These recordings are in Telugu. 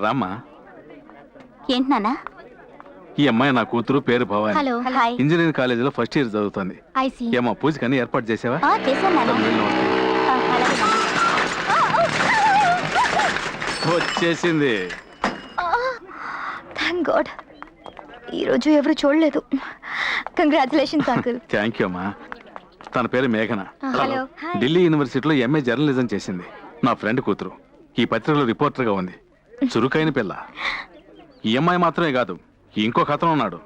రామ్మా. ఏంటి నాన్న? ఈ అమ్మాయి నా కూతురు పేరు భవాని. Hello hi. ఇంజనీరింగ్ కాలేజీలో ఫస్ట్ ఇయర్ చదువుతుంది. ఐసి ఏమా పూజకి అన్ని ఏర్పాటు చేసావా? చేశాను. ఆ, అలాగే నాన్న. వచ్చేసింది. థ్యాంక్ గాడ్ ఈరోజు ఎవరు చూడలేదు. కంగ్రాచులేషన్స్ అంకుల్ థ్యాంక్ యూ అమ్మా. తన పేరు మేఘన. హలో. ఢిల్లీ యూనివర్సిటీలో ఎంఏ జర్నలిజం చేసింది. నా ఫ్రెండ్ కూతురు. ఈ పత్రికలో రిపోర్టర్గా ఉంది. చురుకైన పిల్ల. ఈ అమ్మాయి మాత్రమే కాదు ఇంకొక అతను ఉన్నాడు.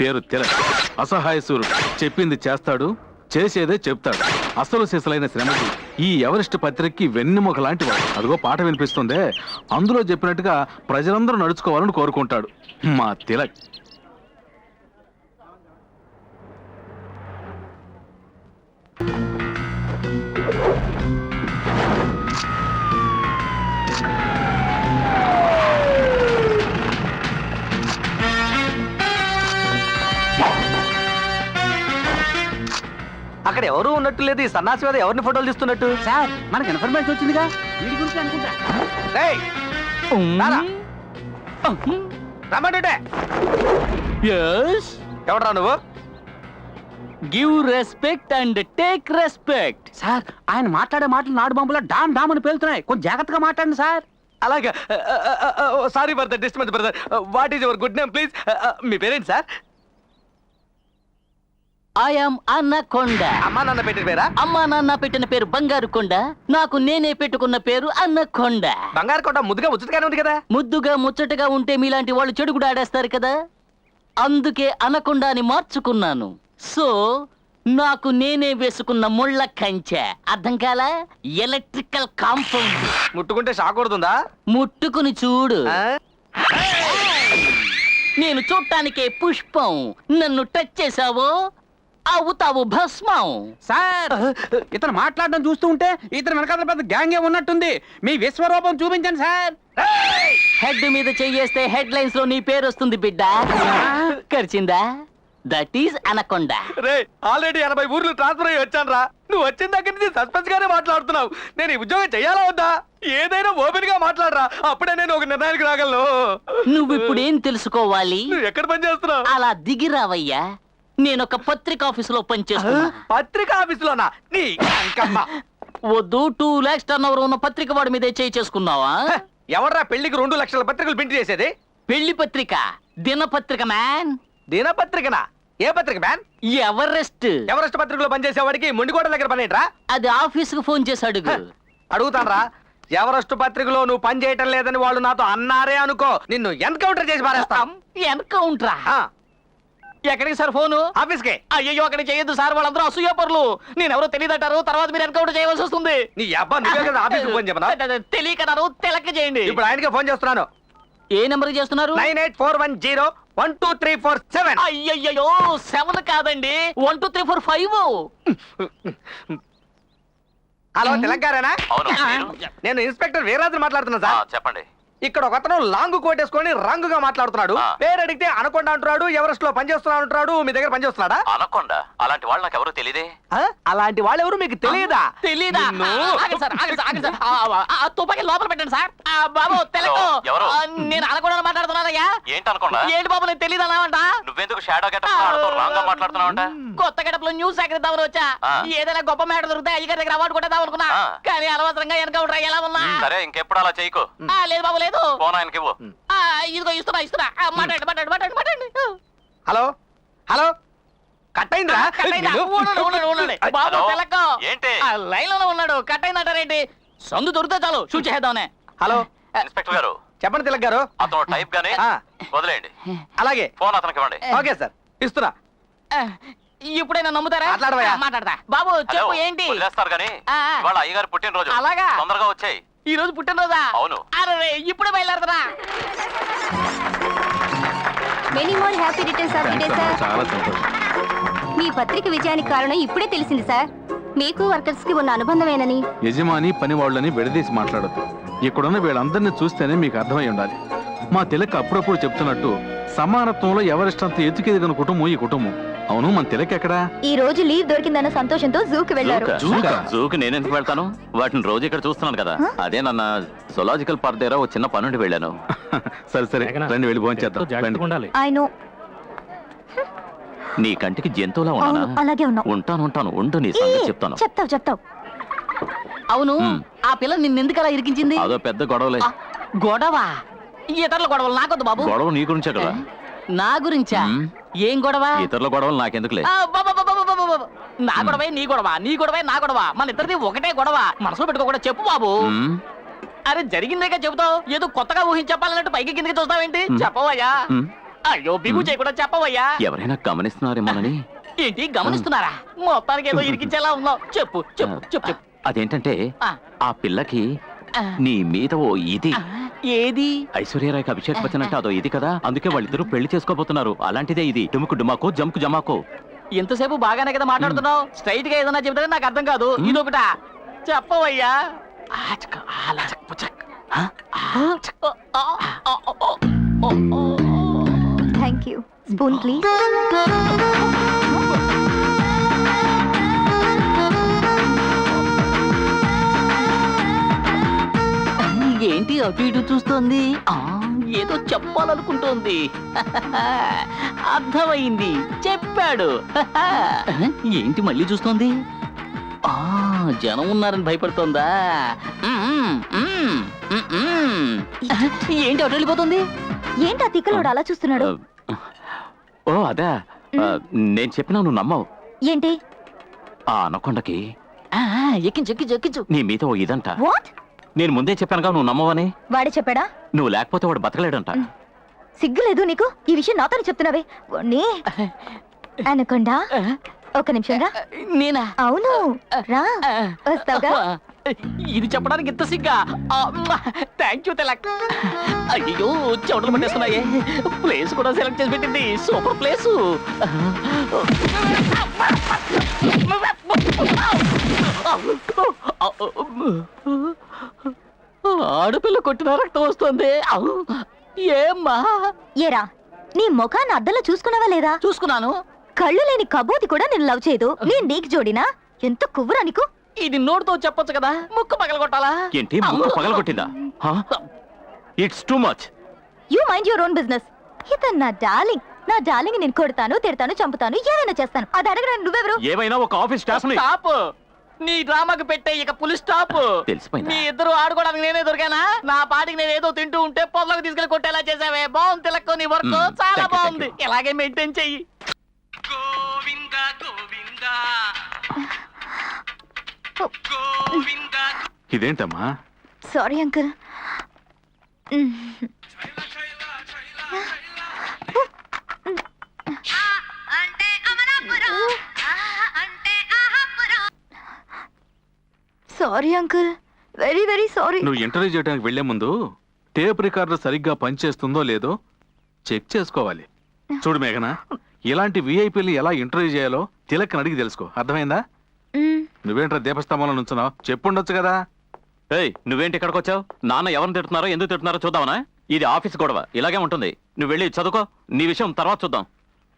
పేరు తిలక్ అసహాయ సూర్యుడు చెప్పింది చేస్తాడు చేసేదే చెప్తాడు. అసలు సిసలైన శ్రమకి ఈ ఎవరెస్ట్ పత్రికకి వెన్నెముక లాంటి వాడు. అదిగో పాట వినిపిస్తుందే. అందులో చెప్పినట్టుగా ప్రజలందరూ నడుచుకోవాలని కోరుకుంటాడు. మా తిలక్. అక్కడ ఎవరు ఉన్నట్టు లేదు ఈ సన్నాసి మీద ఎవరిని ఫోటోలు తీస్తున్నట్టు? సార్ మనకి ఇన్ఫర్మేషన్ వచ్చిందిగా? వీడి గురించి అనుకుంటా. రారా. రమ్మంటుంటే. ఎవడరా నువ్వు? Give respect and take respect sir ఆయన మాట్లాడే మాటలు నాడు బాంబులో డామ్ డామ్ అని పేలుతున్నాయి. కొంచెం జాగ్రత్తగా మాట్లాడండి సార్. అలాగా sorry for the disturbance brother what is your good name please మీ పేరేంటి సార్? ఐఎమ్ అన్నకొండ అమ్మా నాన్న పెట్టిన పేరా? అమ్మా నాన్న పెట్టిన పేరు బంగారు కొండ. నాకు నేనే పెట్టుకున్న పేరు అన్నకొండ బంగారు కొట్ట ముద్దుగా ముచ్చటగానే ఉంది కదా? ముద్దుగా ముచ్చటగా ఉంటే మీలాంటి వాళ్ళు చెడు కూడా ఆడేస్తారు కదా? అందుకే అనకొండ అని మార్చుకున్నాను. సో నాకు నేనే వేసుకున్న ముళ్ళ కంచె. అర్థం కాలా? ఎలక్ట్రికల్ కాంపౌండ్ ముట్టుకుంటే షాక్ కొడుతుందా? ముట్టుకుని చూడు? నేను చూడటానికే పుష్పం. నన్ను టచ్ చేసావో అవుతావు భస్మం. సార్ ఇతను మాట్లాడడం చూస్తూ ఉంటే ఇతను వెనకాల పెద్ద గ్యాంగే ఉన్నట్టుంది? మీ విశ్వరూపం చూపించండి సార్. హెడ్ మీద చెయ్యేస్తే హెడ్ లైన్స్లో నీ పేరు వస్తుంది బిడ్డ. కరిచిందా? దట్ ఈజ్ అనకొండ రే ఆల్రెడీ ఎనభై ఊర్లు ట్రాన్స్ఫర్ అయ్యి వచ్చాను రా నువ్వు వచ్చిన దగ్గర నుంచి సస్పెన్స్ గానే మాట్లాడుతున్నావు. నేను ఈ ఉద్యోగం చెయ్యాలా వద్దా? ఏదైనా ఓపెన్గా మాట్లాడరా. అప్పుడే నేను ఒక నిర్ణయానికి రాగలను. నువ్వు ఇప్పుడు ఏం తెలుసుకోవాలి? నువ్వు ఎక్కడ పని చేస్తున్నావు అలా దిగిరావయ్యా నేను ఒక పత్రిక ఆఫీసులో పనిచేస్తున్నా. పత్రికా ఆఫీసులోనా? నీ అంకమ్మ వద్దు టూ లాక్స్ టర్న్ ఓవర్ ఉన్న పత్రిక వాడి మీదే చేయి చేసుకున్నావా? ఎవర్రా పెళ్ళికి రెండు లక్షల పత్రికలు ప్రింట్ చేసేది? పెళ్ళి పత్రిక దినపత్రిక మ్యాన్. దినపత్రికనా? ఏ పత్రిక మ్యాన్? ఎవరెస్ట్? ఎవరెస్ట్ పత్రికలో పనిచేసేవాడికి మొండికోట దగ్గర పని ఏంట్రా? అది ఆఫీస్కు ఫోన్ చేసి అడుగు. అడుగుతానరా. ఎవరెస్ట్ పత్రికలో నువ్వు పని చేయటం లేదని వాళ్ళు నాతో అన్నారే అనుకో నిన్ను ఎన్కౌంటర్ చేసి పారేస్తాం. ఎన్కౌంటరా? ఎక్కడికి సార్ ఫోను? ఆఫీస్కి. అయ్యో అక్కడ చేయొద్దు సార్ వాళ్ళందరూ అసూయపరులు నేను ఎవరో తెలియదంటారు తర్వాత మీరు ఎన్కౌంటర్ చేయవలసి వస్తుంది. నీ అబ్బా నువ్వే కదా ఆఫీస్కి ఫోన్ చెప్పనా తెలియకన్నారు తెలక చేయండి. ఇప్పుడు ఆయనకే ఫోన్ చేస్తున్నాను. ఏ నెంబర్ చేస్తున్నారు? Nine eight four one zero one two three four seven. అయ్యయ్యో సెవెన్ కాదండి. One two three four five. Hello మీరు? నేను ఇన్స్పెక్టర్ వీరరాజు మాట్లాడుతున్నా సార్. చెప్పండి. ఇక్కడ ఒక అతను లాంగ్ కోట్ వేసుకొని రంగుగా మాట్లాడుతున్నాడు. ఆ. పేరు అడిగితే అనకొండ అంటున్నాడు ఎవరెస్ట్లో పనిచేస్తున్నా అంటున్నాడు మీ దగ్గర పనిచేస్తున్నాడా? అనకొండ? అలాంటి వాళ్ళు నాకు ఎవరు తెలియదే ఆ? అలాంటి వాళ్ళు ఎవరు మీకు తెలియదా తెలీదా? నిన్ను- ఆగండి సార్ ఆగండి సార్ ఆగండి సార్. ఆ, ఆ, ఆ తుపాకీ లోపల పెట్టండి సార్. ఆ, బాబు హలో, ఎవరు? ఆ, నేను అనకుండా మాట్లాడుతున్నానయ్యా. ఏంటి అనకొండ? ఏంటి బాబు నేను తెలియదు అన్నావంట? నువ్వెందుకు షాడో గెటప్ రాంగ్గా మాట్లాడుతున్నావంట? కొత్త గడపలో న్యూస్ సేకరిద్దామని వచ్చా. ఆ. ఏదైనా గొప్ప మేడ దొరికితే అయ్యగారి దగ్గర అవార్డు కొట్టేద్దాం అనుకున్నా. ఆ. కానీ అనవసరంగా ఎన్కౌంటర్ ఎలా ఉన్నా. సరే ఇంకెప్పుడు అలా చేయకు. ఆ, లేదు బాబు లేదు. ఫోన్ ఆయనకి ఇవ్వు ఆ, ఇదిగో ఇస్తున్నా ఇస్తున్నా. ఆ, మాట్లాడండి మాట్లాడండి మాట్లాడండి మాట్లాడండి. హలో? హలో? కట్ అయిందా కట్ అయిందా? ఉండండి, ఉండండి, ఉండండి. బాబు హలో? తెలక్కో ఏంటి? ఆ, లైన్లోనే ఉన్నాడు. కట్ అయిందంటారేంటి సందు దొరికితే చాలు. షూట్ చేద్దామనే. హలో? ఇన్స్పెక్టర్ గారు. చెప్పండి తిలక్ గారు. అతను టైప్ గానే ఆ. వదిలేయండి. అలాగే. ఫోన్ అతనికి ఇవ్వండి ఓకే సార్. ఇస్తున్నా. ఇప్పుడైనా నమ్ముతారా? మాట్లాడవయ్యా. ఆ, మాట్లాడతా. బాబు హలో చెప్పు ఏంటి? వదిలేస్తారు గానీ ఆ, ఆ. ఇవాళ అయ్యగారు పుట్టినరోజు. అలాగా? తొందరగా వచ్చాయి. ఈ రోజు పుట్టినరోజా? అవును. అరే ఇప్పుడే బయలుదేరదరా. Many more happy returns of day sir చాలా సంతోషం. మీ పత్రిక విజయానికి కారణం ఇప్పుడే తెలిసింది సార్ మీకు వర్కర్స్కి ఉన్న అనుబంధమేనని. యజమాని పని వాళ్ళని విడదీసి మాట్లాడద్దు. ఇక్కడున్న వీళ్ళందరినీ చూస్తేనే మీకు అర్థమై ఉండాలి. మా తిలక్ అప్పుడప్పుడు చెప్తున్నట్టు సమానత్వంలో ఎవరిష్టంత ఎత్తుకెదిగిన కుటుంబం ఈ కుటుంబం. అవును మన తిలక్ ఎక్కడా? ఈ రోజు లీవ్ దొరికిందన్న సంతోషంతో జూకి వెళ్ళారు. జూకా? జూకి? నేను ఎందుకు వెళ్తాను? వాటిని రోజు ఇక్కడ చూస్తున్నాను కదా. అదే నన్న జులాజికల్ పార్క్ దగ్గర ఒక చిన్న పనుండి వెళ్ళాను. సరే సరే. రండి వెళ్ళి భోంచేద్దాం. రండి. I know. నీ కంటికి జంతువులా ఉన్నానా? అవును అలాగే ఉన్నావు. ఉంటాను ఉంటాను. ఉండు నీ సంగతి చెప్తాను. చెప్తావు చెప్తావు. అవును మ్. ఆ పిల్ల నిన్నెందుకు అలా ఇరికించింది? అదో పెద్ద గొడవలే. ఆ, గొడవ? ఇతరుల గొడవలు నాకొద్దు బాబు. గొడవ నీ గురించే కదా. నా గురించా? మ్. ఏం గొడవ? ఇతరుల గొడవలు నాకెందుకులే. నా గొడవ నీ గొడవ నీ గొడవ నా గొడవ. మన ఇద్దరిది ఒకటే గొడవ. మనసులో పెట్టుకోకుండా చెప్పు బాబు. అరే జరిగిందేగా చెబుతావు? ఏదో కొత్తగా ఊహించి చెప్పాలన్నట్టు పైకి కిందకి చూస్తావేంటి చెప్పవయ్యా. అయ్యో బిగు చేయకుండా చెప్పవయ్యా. ఎవరైనా గమనిస్తున్నారేమోనని ఏంటి గమనిస్తున్నారా? మొత్తానికి ఏదో ఇరికించేలా ఉన్నావు. చెప్పు చెప్పు చెప్పు అదేంటంటే ఆ పిల్లకి నీ మీద ఓ ఇది. ఏది? ఐశ్వర్యరాయ్కి అభిషేక్ బచ్చన్ అంటే అదో ఇది కదా? అందుకే వాళ్ళిద్దరూ పెళ్ళి చేసుకోబోతున్నారు. అలాంటిదే ఇది. డుముకు డుమాకో జంకు జమాకో. ఎంతసేపు బాగానే కదా మాట్లాడుతున్నావు? స్ట్రైట్గా ఏదైనా చెబితే నాకు అర్థం కాదు. ఇదొకట? చెప్పవయ్యా. థ్యాంక్ యూ స్పూన్ ప్లీజ్ ఏంటి అటు ఇటు చూస్తోంది? ఆ, ఏదో చెప్పాలనుకుంటోంది. అర్థమైంది. చెప్పాడు. ఏంటి మళ్ళీ చూస్తోంది? ఆ జనం ఉన్నారని భయపడుతోందా. ఏంటి అటు వెళ్ళిపోతుంది? ఏంటి ఆ తిక్కలోడు అలా చూస్తున్నాడు? ఓ అదే. నేను చెప్పినా నువ్వు నమ్మవు. ఏంటి? ఆ అనకొండకి. ఆ, ఎక్కించు ఎక్కించు ఎక్కించు. నీ మీద ఓ ఇదంట. వాట్? నేను ముందే చెప్పానుగా నువ్వు నమ్మవని. వాడే చెప్పాడా? నువ్వు లేకపోతే వాడు బతకలేడంట. సిగ్గులేదు నీకు? ఈ విషయం నాతో చెప్తున్నావే. వాణ్ణి అనకుండా ఒక నిమిషం రా. నేనా? అవును. రా. వస్తావుగా. ఇది చెప్పడానికి ఇంత సిగ్గా. Thank you Tilak. అయ్యో చెవుటలు పట్టేస్తున్నాయే. ప్లేస్ కూడా సెలెక్ట్ చేసి పెట్టింది. సూపర్ ప్లేస్ ఆడపిల్ల కొట్టిన రక్తం వస్తుంది. ఏమ్మా? ఏరా నీ ముఖాన్ని అద్దంలో చూసుకున్నావా లేదా? చూసుకున్నాను. కళ్ళు లేని కబోతి కూడా నేను లవ్ చేయదు. నేను నీకు జోడినా? ఎంత కువ్వురా నీకు? ఇది నోటితో చెప్పొచ్చు కదా. ముక్కు పగలగొట్టాలా? ఏంటి? ముక్కు పగలగొట్టిందా? It's too much you mind your own business ఇతను నా డార్లింగ్. నా డార్లింగ్ నేను కొడతాను తిడతాను చంపుతాను ఏమైనా చేస్తాను. అది అడగడానికి నువ్వెవరు? ఏమైనా ఒక ఆఫీస్ స్టాఫ్ని స్టాప్ నీ డ్రామాకి పెట్టే ఇక పులి స్టాప్ తెలిసిపోయిందా? మీ ఇద్దరు ఆడుకోవడానికి నేనే దొరికానా? నా పాటికి నేను ఏదో తింటూ ఉంటే పొదలకు తీసుకెళ్ళి కొట్టేలా చేసావే బాగుంది తిలక్కు నీ వర్క్ మ్మ్. చాలా Thank you, బాగుంది. ఇలాగే మెయింటైన్ చెయ్యి. ఇదేంటమ్మా? Sorry uncle sorry uncle. Very very sorry. నువ్వు ఇంటర్వ్యూ చేయడానికి వెళ్ళే ముందు టేప్ రికార్డర్ సరిగ్గా పనిచేస్తుందో లేదో చెక్ చేసుకోవాలి. చూడు మేఘన ఇలాంటి విఐపీలు ఎలా ఇంటర్వ్యూ చేయాలో తిలక్ని అడిగి తెలుసుకో. అర్థమైందా? నువ్వేంట్రా దీపస్తంభంలో నుంచున్నావు? చెప్పుండొచ్చు కదా. ఏయ్ నువ్వేంటి ఇక్కడికి వచ్చావు? నాన్న ఎవరిని తిడుతున్నారో ఎందుకు తిడుతున్నారో చూద్దామనా? ఇది ఆఫీస్ గొడవ. ఇలాగే ఉంటుంది. నువ్వు వెళ్ళి చదువుకో. నీ విషయం తర్వాత చూద్దాం.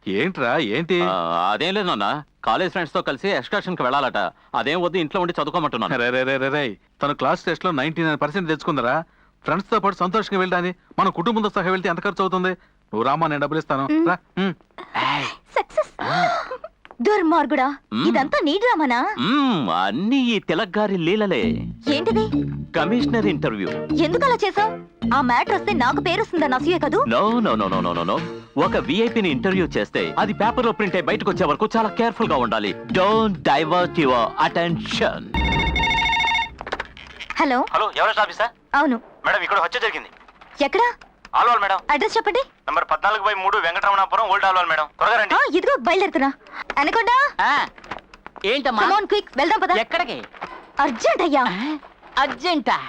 ఏంట్రా ఏంటి? ఆ, అదేం లేదు నాన్న. కాలేజ్ ఫ్రెండ్స్తో కలిసి ఎక్స్కర్షన్కి వెళ్ళాలట. అదేం వద్దు ఇంట్లో ఉండి చదువుకోమంటున్నాను. రే రే రే రే రే. తను క్లాస్ టెస్ట్లో నైన్టీ నైన్ పర్సెంట్ తెచ్చుకుందరా. ఫ్రెండ్స్తో పాటు సంతోషంగా వెళ్ళాని మన కుటుంబంతో సహా వెళ్తే ఎంత ఖర్చు అవుతుంది నువ్వు రామా నేను డబ్బులు ఇస్తాను. రా. ఉమ్. సక్సెస్. దుర్మార్గుడా. ఇదంతా నీ డ్రామానా? అన్నీ ఈ తిలక్ గారి లీలలే. ఏంటిది? Commissioner interview. ఎందుకు అలా చేసావు ఆ మ్యాటర్ వస్తే నాకు పేరు వస్తుందని అసూయే కదూ? No no no no no no no. ఒక విఐపిని ఇంటర్వ్యూ చేస్తే అది పేపర్లో ప్రింట్ అయి బయటకు వచ్చే వరకు చాలా కేర్ఫుల్గా ఉండాలి. Don't divert your attention hello? Hello Everest officer అవును. మేడం ఇక్కడ హత్య జరిగింది. ఎక్కడా? ఆల్వాల్ మేడం. అడ్రస్ చెప్పండి. నంబర్ పద్నాలుగు బై మూడు వెంకటరమణాపురం ఓల్డ్ ఆల్వాల్ మేడం. త్వరగా రండి. ఆ, ఇదిగో బయలుదేరుతున్నా. అనకుండా? ఆ, ఏంటమ్మా? కమాన్ క్విక్ వెళ్దాం పద. ఎక్కడికి? అర్జెంట్ అయ్యా. అర్జెంటా?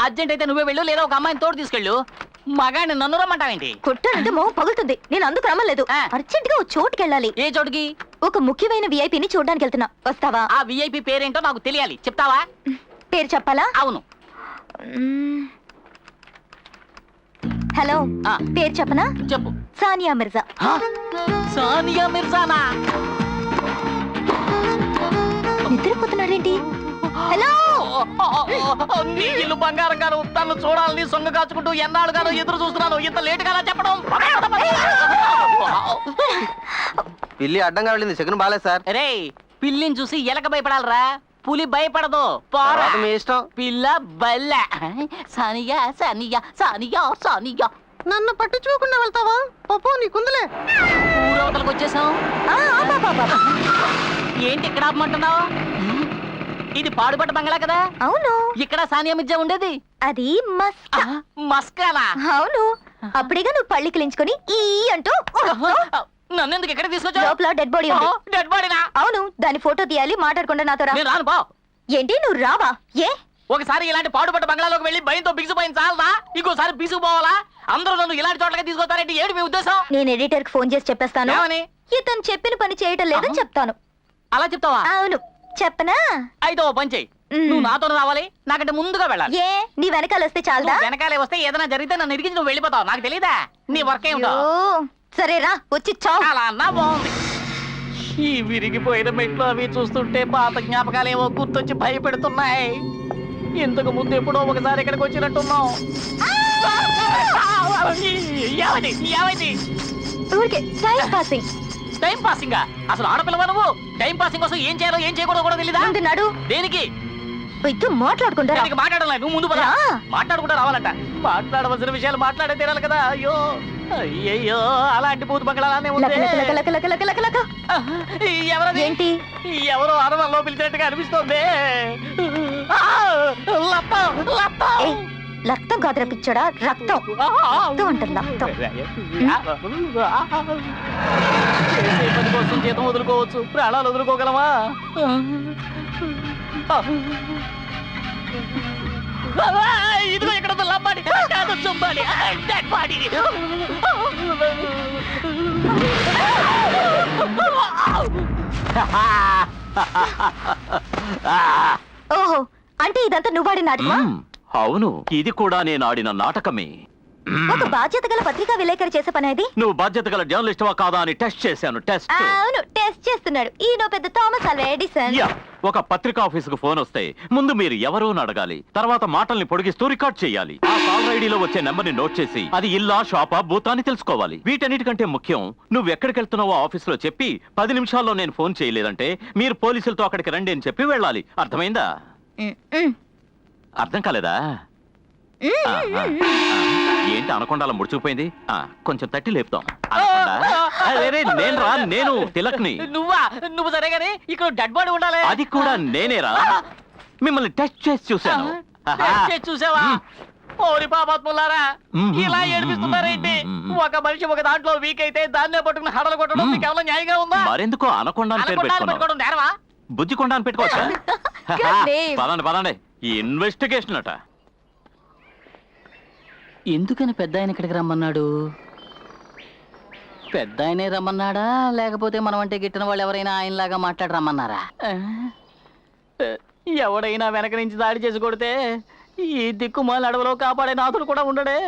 అర్జెంట్ అయితే నువ్వే వెళ్ళు లేదా ఒక అమ్మాయిని తోడు తీసుకెళ్ళు. మగాడిని నన్ను రమ్మంటావేంటి? కొట్టానంటే మొహం పగులుతుంది. నేను అందుకు రమ్మలేదు. ఆ. అర్జెంట్గా ఓ చోటుకి వెళ్ళాలి. ఏ చోటుకి? ఒక ముఖ్యమైన విఐపిని చూడడానికి వెళ్తున్నా. వస్తావా? ఆ విఐపి పేరేంటో నాకు తెలియాలి. చెప్తావా? పేరు చెప్పాలా? అవును. మ్మ్. హలో ఆ. పేరు చెప్పనా? చెప్పు. సానియా మిర్జా. హా? సానియా మిర్జానా? నిద్రపోతున్నాడేంటి హలో! నీ ఇల్లు బంగారం గాను తను చూడాలని సొంగ కాచుకుంటూ ఎన్నాళ్ళు గాను ఎదురు చూస్తున్నాను. ఇంత లేట్గా చెప్పడం పిల్లి అడ్డంగా వెళ్ళింది చికెన్ బాగాలేదు సార్. రే పిల్లిని చూసి ఎలక భయపడాలరా. పులి భయపడదు. పోరా. మీ ఇష్టం. పిల్ల బల్ల. సానియా సానియా సానియా సానియా. నన్ను పట్టించుకోకుండా వెళ్తావా? పప్పు నీకుందిలే ఊరవతలకు వచ్చేసాం. ఏంటి ఇక్కడ ఆపమంటున్నావు? ఇది పాడుపడ్డ బంగ్లా కదా? అవును. ఇక్కడ సానియా మిర్జా ఉండేది? అది మస్క్. మస్కానా? అవును. అప్పుడేగా నువ్వు పళ్ళి కిలించుకొని ఈ అంటూ నన్ను ఎందుకు ఇక్కడ తీసుకొచ్చావు లోపల డెడ్ బాడీ ఉంది. డెడ్ బాడీనా అవును దాని ఫోటో తీయాలి మాట్లాడకుండా నాతో రా. నేను రాను పో. ఏంటి నువ్వు రావా? ఏ? ఒకసారి ఇలాంటి పాడుపడ్డ బంగ్లాలోకి వెళ్ళి భయంతో బిగుసిపోయింది చాలదా? ఇంకోసారి బిగుసిపోవాలా? అందరూ నన్ను ఇలాంటి చోట్లకి తీసుకొస్తారంటే? ఏడు మీ ఉద్దేశం? నేను ఎడిటర్కి ఫోన్ చేసి చెప్పేస్తాను. ఏమని? ఇతను చెప్పిన పని చేయటం లేదని చెప్తాను. అలా చెప్తావా? అవును. చెప్పనా? అయితే ఓ పని చెయ్యి. నువ్వు నాతో రావాలి నాకంటే ముందుగా వెళ్ళాలి. ఏ? నీ వెనకాల వస్తే నువ్వు వెనకాలే వస్తే ఏదైనా జరిగితే నన్ను ఇరిగించి నువ్వు వెళ్ళిపోతావు. నాకు తెలీదా? నీ వర్క్ ఏమిటో అయ్యో, సరే రా వచ్చి చావు. అలా అన్నా బాగుంది. ఈ విరిగిపోయిన మెట్లు అవి చూస్తుంటే పాత జ్ఞాపకాలేవో గుర్తొచ్చి భయపెడుతున్నాయి. ఇంతకు ముందు ఎప్పుడో ఒకసారి ఇక్కడికి వచ్చినట్టున్నాం. ఏమైంది ఏమైంది ఊరికే టైం పాసింగ్. Time passing? అసలు ఆడపిల్లవా నువ్వు? టైం పాసింగ్ కోసం ఏం చేయాలో ఏం చేయకూడదో కూడా తెలీదా? ముందు నడు. దేనికి? ఇద్దరు మాట్లాడుకుంటారా దానికి మాట్లాడాలి నువ్వు ముందు పద. మాట్లాడుకుంటా రావాలంట. మాట్లాడవలసిన విషయాలు మాట్లాడే తీరాలి కదా. అయ్యో అయ్యయ్యో అలాంటి పూత బంగళానే లక ఉంది లక లక లక లక లక లక. ఎవరది? ఏంటి? ఎవరో అరవల్లో పిలిచినట్టుగా అనిపిస్తోంది. రక్తం కాదురా పిచ్చోడా? రక్తం. రక్తం అంటారు రక్తం. చేసే పని కోసం జీతం వదులుకోవచ్చు. ప్రాణాలు వదులుకోగలమా? ఇదిగో ఇక్కడ లంబాడి. కాదు చుంబాడి. Dead body. ఓహో అంటే ఇదంతా నువ్వాడి నాటకమా. అవును. ఇది కూడా నేను ఆడిన నాటకమే. ఒక బాధ్యత గల పత్రికా విలేకరి చేసే పని అది? నువ్వు బాధ్యత గల జర్నలిస్ట్వా కాదా అని టెస్ట్ చేశాను టెస్ట్. అవును టెస్ట్ చేస్తున్నాడు. ఈయన పెద్ద థామస్ అల్వా ఎడిసన్. యా ఒక పత్రికా ఆఫీసుకు ఫోన్ వస్తే ముందు మీరు ఎవరు అడగాలి తర్వాత మాటల్ని పొడిగిస్తూ రికార్డ్ చేయాలి. ఆ కాల్ ఐడిలో వచ్చే నెంబర్ని నోట్ చేసి అది ఇల్లా షాపా బూతా అని తెలుసుకోవాలి. వీటన్నిటికంటే ముఖ్యం నువ్వు ఎక్కడికి వెళ్తున్నావో ఆఫీసులో చెప్పి పది నిమిషాల్లో నేను ఫోన్ చేయలేదంటే మీరు పోలీసులతో అక్కడికి రండి అని చెప్పి వెళ్ళాలి. అర్థమైందా? అర్థం కాలేదా. ఏంటి అనకుండా అలా ముడుచుకుపోయింది? ఆ, కొంచెం తట్టి లేపుతాం. అనకొండ. అరే, రే, నేను రా నేను తిలక్ని. నువ్వా? నువ్వు సరే ఇక్కడ డెడ్ బాడీ ఉండాలి. అది కూడా నేనేరా మిమ్మల్ని టెస్ట్ చేసి చూశాను. టెస్ట్ చేసి చూసావా? మ్మ్. ఓరి పాపాత్ములారా మ్మ్. ఇలా ఏడిపిస్తున్నారేంటి మ్మ్. ఒక మనిషి ఒక దాంట్లో వీక్ అయితే దాన్నే పట్టుకుని హడలు కొట్టడం మ్మ్. మీకు ఏమైనా న్యాయంగా ఉందా? మరెందుకో అనకొండ అని పేరు అనుకుంటాను పెట్టుకున్నావు. పెట్టుకోవడం నేరమా? బుజ్జి కొండ అని పెట్టుకోవచ్చా? Good name. పదండి పదండి. ఈ ఇన్వెస్టిగేషన్ అట. ఎందుకని పెద్ద ఆయన ఇక్కడికి రమ్మన్నాడు? పెద్ద ఆయనే రమ్మన్నాడా? లేకపోతే మనం అంటే గిట్టిన వాళ్ళు ఎవరైనా ఆయనలాగా మాట్లాడి రమ్మన్నారా? ఎవడైనా వెనక నుంచి దాడి చేసి కొడితే ఈ దిక్కుమాల అడవిలో కాపాడే నాథుడు కూడా ఉండడే.